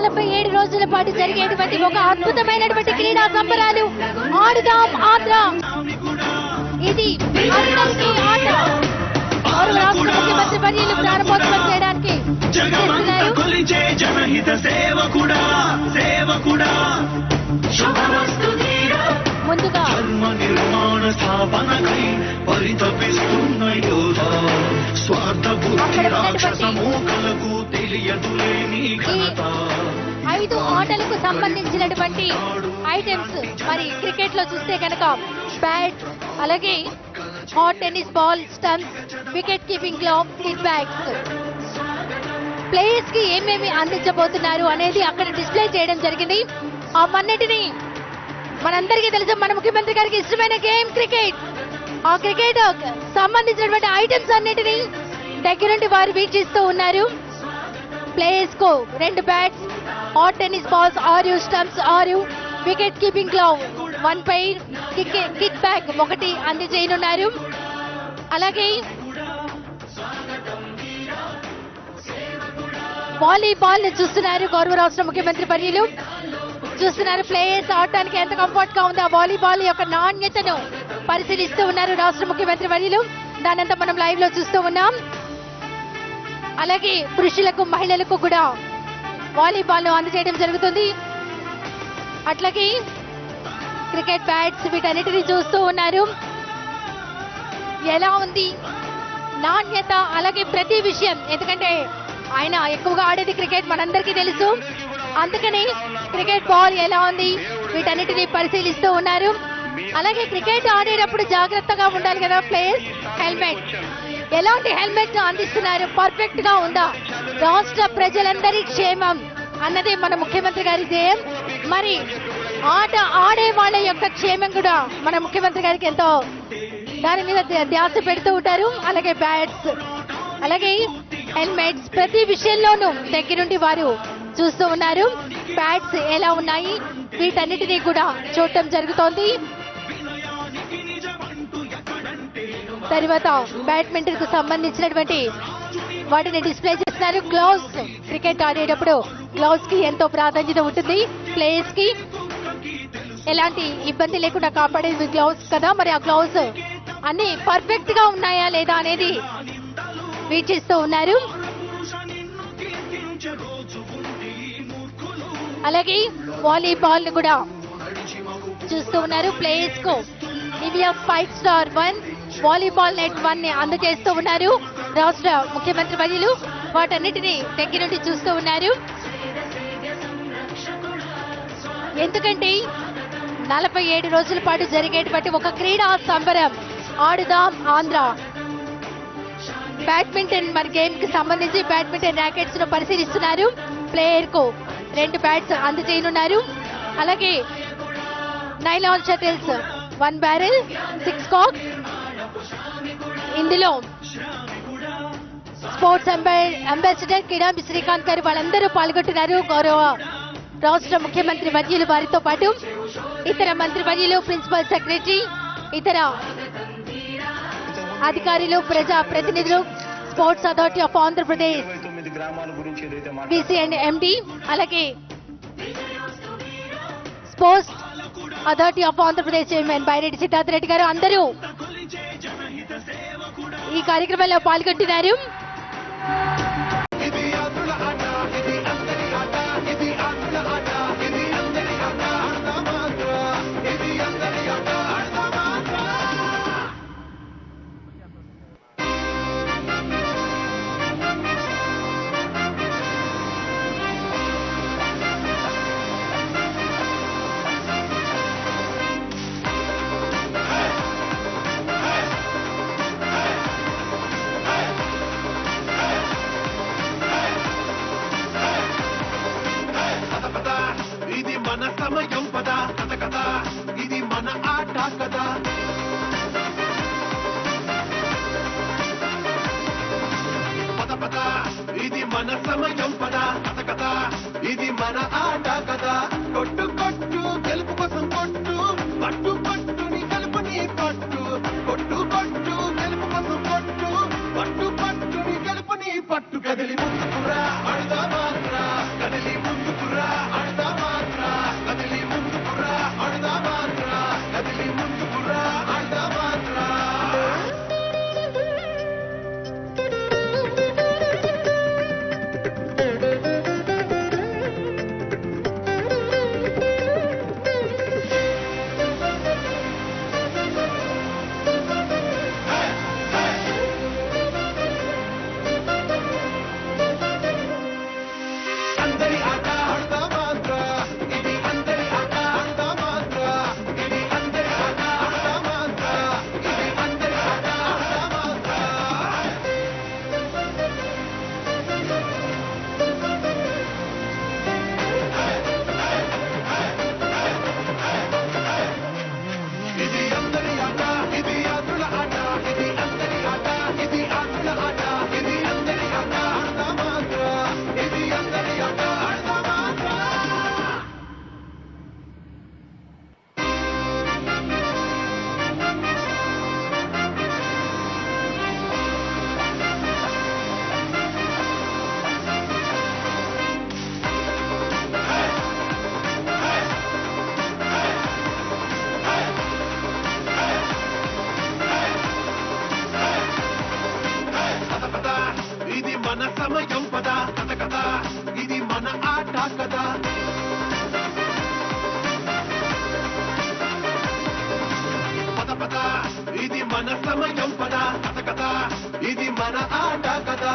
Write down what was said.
నలభై ఏడు రోజుల పాటు జరిగేటువంటి ఒక అద్భుతమైనటువంటి క్రీడా సంబరాలు ఆడుదాం ఆంధ్ర. ఇది రాష్ట్ర ముఖ్యమంత్రి వర్యులు ప్రారంభోత్సవం చేయడానికి ముందుగా నిర్మాణ స్థాపనకై పరితపిస్తున్న యోధ. స్వార్థ బుద్ధి రాక్షస మూకలకు తెలియదులే నీ ఘనత. ఐదు ఆటలకు సంబంధించినటువంటి ఐటమ్స్. మరి క్రికెట్లో చూస్తే కనుక బ్యాట్ అలాగే hot tennis ball stumps wicket keeping glove kit bags. ప్లేయర్స్కి ఏమేమి అందించబోతున్నారు అనేది అక్కడ డిస్ప్లే చేయడం జరిగింది. అవన్నిటిని మనందరికీ తెలుసు మన ముఖ్యమంత్రి గారికి ఇష్టమైన గేమ్ క్రికెట్. ఆ క్రికెట్ సంబంధించినటువంటి ఐటమ్స్ అన్నిటినీ దగ్గరుండి వారు వీక్షిస్తూ ఉన్నారు. ప్లేయర్స్కు రెండు బ్యాట్స్ ఆర్ టెన్నిస్ బాల్స్ ఆరు స్టంప్స్ ఆరు వికెట్ కీపింగ్ గ్లౌ వన్ పై కిక్ బ్యాక్ ఒకటి అందజేయనున్నారు అలాగే వాలీబాల్ చూస్తున్నారు గౌరవ రాష్ట్ర ముఖ్యమంత్రి పర్యలు చూస్తున్నారు ప్లేయర్స్ ఆడటానికి ఎంత కంఫర్ట్గా ఉంది ఆ వాలీబాల్ యొక్క నాణ్యతను పరిశీలిస్తూ ఉన్నారు రాష్ట్ర ముఖ్యమంత్రి వర్యులు దానంతా మనం లైవ్లో చూస్తూ ఉన్నాం. అలాగే పురుషులకు మహిళలకు కూడా వాలీబాల్ అందజేయడం జరుగుతుంది. అట్లాగే క్రికెట్ బ్యాట్స్ వీటన్నిటిని చూస్తూ ఉన్నారు. ఎలా ఉంది? నాణ్యత అలాగే ప్రతి విషయం. ఎందుకంటే ఆయన ఎక్కువగా ఆడేది క్రికెట్ మనందరికీ తెలుసు. అందుకని క్రికెట్ బాల్ ఎలా ఉంది? వీటన్నిటిని పరిశీలిస్తూ ఉన్నారు. అలాగే క్రికెట్ ఆడేటప్పుడు జాగ్రత్తగా ఉండాలి కదా ప్లేయర్స్ హెల్మెట్. ఎలాంటి హెల్మెట్ అందిస్తున్నారు? పర్ఫెక్ట్గా ఉందా? రాష్ట్ర ప్రజలందరి క్షేమం అన్నది మన ముఖ్యమంత్రి గారి ధ్యేయం. మరి ఆట ఆడే వాళ్ళ యొక్క క్షేమం కూడా మన ముఖ్యమంత్రి గారికి ఎంతో దాని మీద ధ్యాస పెడుతూ ఉంటారు. అలాగే బ్యాట్స్ అలాగే హెల్మెట్స్ ప్రతి విషయంలోనూ దగ్గరుండి వారు చూస్తూ ఉన్నారు. బ్యాట్స్ ఎలా ఉన్నాయి? వీటన్నిటినీ కూడా చూడటం జరుగుతోంది. తర్వాత బ్యాడ్మింటన్కు సంబంధించినటువంటి వాటిని డిస్ప్లే చేస్తున్నారు. గ్లౌస్ క్రికెట్ ఆడేటప్పుడు గ్లౌస్కి ఎంతో ప్రాధాన్యత ఉంటుంది. ప్లేయర్స్కి ఎలాంటి ఇబ్బంది లేకుండా కాపాడేది గ్లౌస్ కదా. మరి ఆ గ్లౌస్ అన్ని పర్ఫెక్ట్గా ఉన్నాయా లేదా అనేది వీక్షిస్తూ ఉన్నారు. అలాగే వాలీబాల్ కూడా చూస్తూ ఉన్నారు. ప్లేయర్స్కు Nivia five star one volleyball net వన్ని అందజేస్తూ ఉన్నారు. రాష్ట్ర ముఖ్యమంత్రి వర్యులు వాటన్నిటిని దగ్గర నుండి చూస్తూ ఉన్నారు. ఎందుకంటే నలభై ఏడు రోజుల పాటు జరిగేటువంటి ఒక క్రీడా సంబరం ఆడుదాం ఆంధ్ర. బ్యాడ్మింటన్ మరి గేమ్కి సంబంధించి బ్యాడ్మింటన్ ర్యాకెట్స్ను పరిశీలిస్తున్నారు. ప్లేయర్కు రెండు బ్యాట్స్ అందజేయనున్నారు. అలాగే nylon shuttles one barrel six cock ఇందులో స్పోర్ట్స్ అంబాసిడర్ కిడాంబి శ్రీకాంత్ గారు వాళ్ళందరూ పాల్గొంటున్నారు. గౌరవ రాష్ట్ర ముఖ్యమంత్రి వర్యులు వారితో పాటు ఇతర మంత్రి వర్యులు ప్రిన్సిపల్ సెక్రటరీ ఇతర అధికారులు ప్రజా ప్రతినిధులు sports authority of Andhra Pradesh BC and MD అలాగే sports authority of Andhra Pradesh chairman Byreddy Siddhartha Reddy గారు అందరూ ఈ కార్యక్రమంలో పాల్గొంటున్నారు. మన సమయం పద కథ కథ. ఇది మన ఆట కదా పద పద ఇది మన సమయం పద కథ కథ. ఇది మన ఆట కదా కొట్టు కొట్టు గెలుపు కోసం కొట్టు. పట్టు పట్టు నీ గెలుపు నీ పట్టు. కొట్టు కొట్టు గెలుపు కోసం కొట్టు. పట్టు పట్టు నీ గెలుపు నీ పట్టు. కదిలి ముందుకురా అడుదా సమయం పద కథ కదా ఇది మన ఆట కదా పద పద ఇది మన సమయం పద కథ కదా ఇది మన ఆట కదా